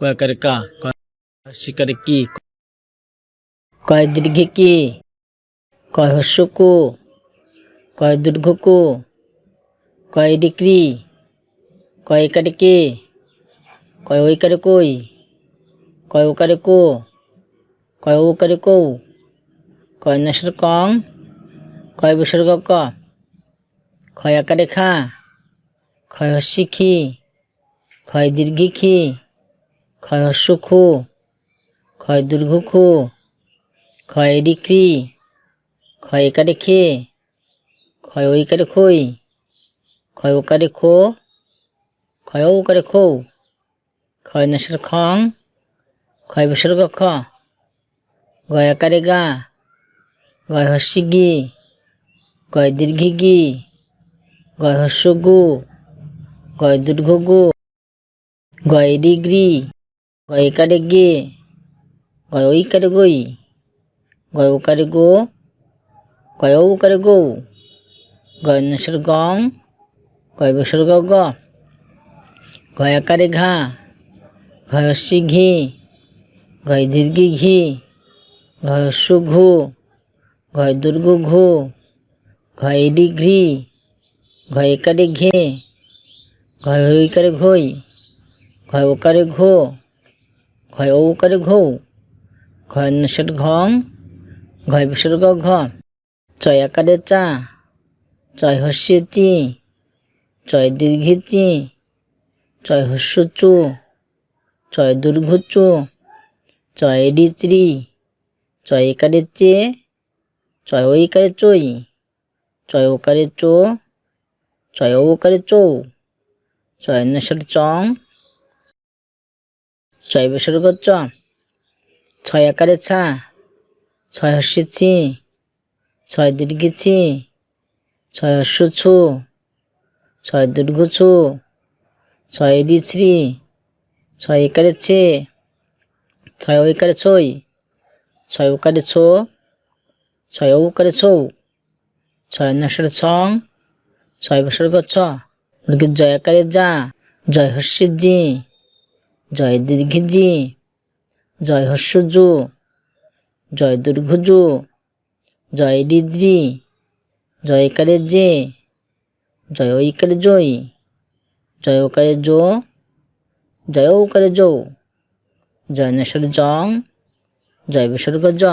কয়াকারে কা শিকারে কি? কয় দীর্ঘে কি? কয় হস্য কু? কয় দীর্ঘ কু কয় ডিক্রি কয় একারে কে কয় ঐকারে কই কয় ওকারে কো কয় ওকারে কৌ কয় নসর কং কয় বিসর্গ ক ক্ষয় আকারে খা ক্ষয় হস্যি খি ক্ষয় দীর্ঘি খি ক্ষয় হস্য খু ক্ষয় দুর্ঘ খু ক্ষয় ডিক্রি ক্ষয় একারে খে ক্ষয় ঐকারে খই ক্ষয় ওকারে খো ক্ষয় ওকারে খৌ ক্ষয় নসর খং ক্ষয় বিসর্গ খ গয় আকারে গা গয় হস্যি গি গয় দীর্ঘি গি গয় হস্য গু গয় দুর্ঘ গু গয় ডিগ্রি গয় একারে গে গয় ঐকারে গই গয় ওকারে গো গয় ওকারে গৌ গয় নসর গং গয় বিসর্গ গ গয় আকারে ঘা ঘয় হস্যি ঘি ঘয় দীর্ঘি ঘি ঘয় হস্য ঘু ঘয় দুর্গ ঘু ঘয় ডিগ্রি ঘয় একারে ঘে ঘয় ঐকারে ঘই ঘয় ওকারে ঘো ঘয় ঔকারে ঘৌ, ঘয় নসর ঘং, ঘয় বিসর্গ ঘ চয় আকারে চা, চয় হস্যে চি, চয় দীর্ঘে চি, চয় হস্য চু, চয় দুর্ঘ চু, চয় ডিত্রি চয় একারে চে, চয় ঐকারে চই চয় ওকারে চো, চয় ওকারে চৌ, চয় নসর চং ছয় বিসর্গ চ ছয় আকারে ছা, ছয় হস্যে ছি ছয় দীর্ঘে ছি ছয় হস্য ছু, ছয় দুর্ঘ ছু, ছয় দি শ্রী ছয় একারে ছে, ছয় ঐকারে ছই ছয় ওকারে ছো, ছয় ঔকারে ছৌ, ছয় নসর ছং, ছয় বিসর্গ ছ জয় আকারে যা, জয় হস্যে জি। জয় দীর্ঘিজি, জয় হস্যজ জয় দুর্ঘজ, জয় রিদ্রি, জয় কালে জে জয় ঐকারে জয় জয় ওকারে জো জয় ওকারে জৌ জয় নেশ্বর জং, জয় বিসর্গ জ।